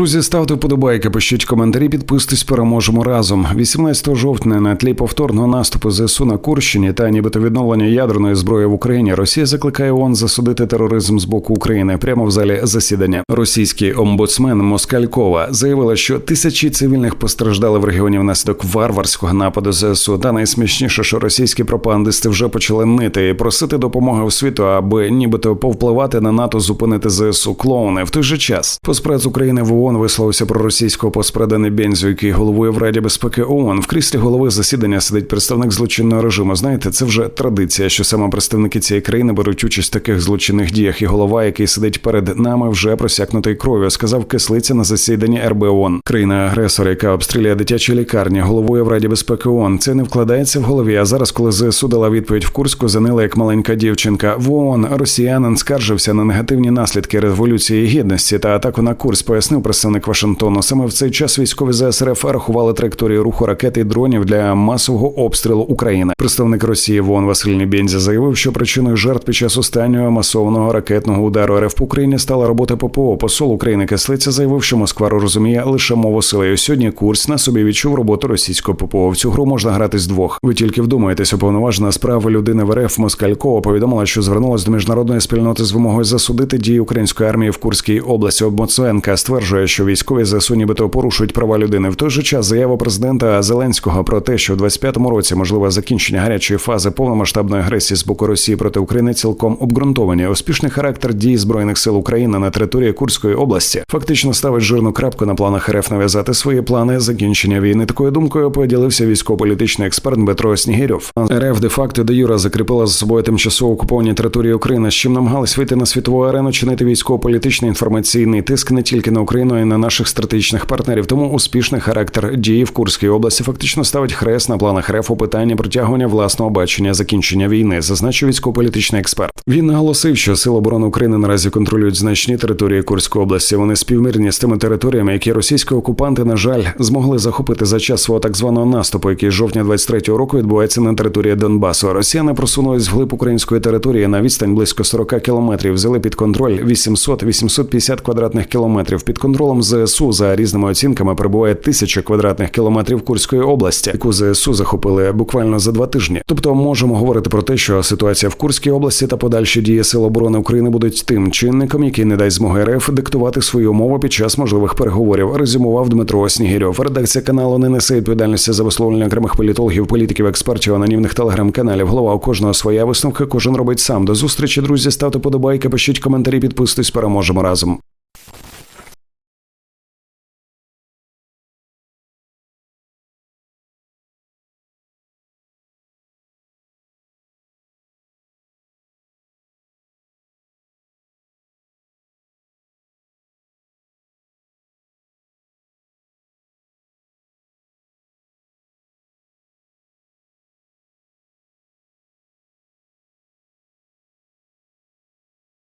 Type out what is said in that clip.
Друзі, ставте вподобайки, пишіть коментарі, підписуйтесь, переможемо разом. 18 жовтня на тлі повторного наступу ЗСУ на Курщині та нібито відновлення ядерної зброї в Україні. Росія закликає ООН засудити тероризм з боку України прямо в залі засідання. Російський омбудсмен Москалькова заявила, що тисячі цивільних постраждали в регіоні внаслідок варварського нападу ЗСУ. Та найсмішніше, що російські пропагандисти вже почали нити і просити допомоги у світу, аби нібито повпливати на НАТО, зупинити ЗСУ клоуни. В той же час Поспред України в ООН висловився про російського поспреда Небензю, який головує в Раді безпеки ООН. В кріслі голови засідання сидить представник злочинного режиму. Знаєте, це вже традиція, що саме представники цієї країни беруть участь в таких злочинних діях. І голова, який сидить перед нами, вже просякнутий кров'ю, сказав кислиця на засіданні РБ ООН. Країна-агресор, яка обстріляє дитячі лікарні, головує в Раді безпеки ООН. Це не вкладається в голові. А зараз, коли ЗСУ дала відповідь в Курську, занила як маленька дівчинка. В ООН росіянин скаржився на негативні наслідки революції гідності та атаку на курс. Пояснив представник Вашингтону. Саме в цей час військові ЗСРФ рахували траєкторію руху ракет і дронів для масового обстрілу України. Представник Росії в ООН Василь Небензя заявив, що причиною жертв під час останнього масованого ракетного удару РФ по Україні стала робота ППО. Посол України Кислиця заявив, що Москва розуміє лише мову сили. І Сьогодні курс на собі відчув роботу російського ППО. В цю гру можна грати з двох. Ви тільки вдумаєтесь, уповноважена справа людини в РФ Москалькова повідомила, що звернулась до міжнародної спільноти з вимогою засудити дії української армії в Курській області. Обмоценка стверджує, що військові ЗСУ нібито порушують права людини. В той же час заява президента Зеленського про те, що в 25-му році можливе закінчення гарячої фази повномасштабної агресії з боку Росії проти України цілком обґрунтовані. Успішний характер дій збройних сил України на території Курської області фактично ставить жирну крапку на планах РФ нав'язати свої плани закінчення війни. Такою думкою поділився військово-політичний експерт Дмитро Снігирьов. РФ де факто де юра закріпила за собою тимчасово окуповані території України, з чим намагалась вийти на світову арену, чинити військово-політичний інформаційний тиск не тільки на Україну, а й на наших стратегічних партнерів. Тому успішний характер дії в Курській області фактично ставить хрест на планах РФ у питанні протягування власного бачення закінчення війни, зазначив військово-політичний експерт. Він наголосив, що Сили оборони України наразі контролюють значні території Курської області. Вони співмірні з тими територіями, які російські окупанти, на жаль, змогли захопити за час свого так званого наступу, який жовтня 23-го року відбувається на території Донбасу. Росіяни просунулись вглиб української території на відстань близько 40 кілометрів. Взяли під контроль 800-850 квадратних кілометрів. Під контролем ЗСУ за різними оцінками перебуває тисяча квадратних кілометрів Курської області, яку ЗСУ захопили буквально за два тижні. Тобто можемо говорити про те, що ситуація в Курській області та подальші дії Сил оборони України будуть тим чинником, який не дасть змоги РФ диктувати свої умови під час можливих переговорів. Резюмував Дмитро Снігирьов. Редакція каналу не несе відповідальності за висловлення окремих політологів, політиків, експертів, анонімних телеграм-каналів. Голова у кожного своя висновка. Кожен робить сам. До зустрічі, друзі. Ставте подобайки, пишіть коментарі, підписуйтесь. Переможемо разом.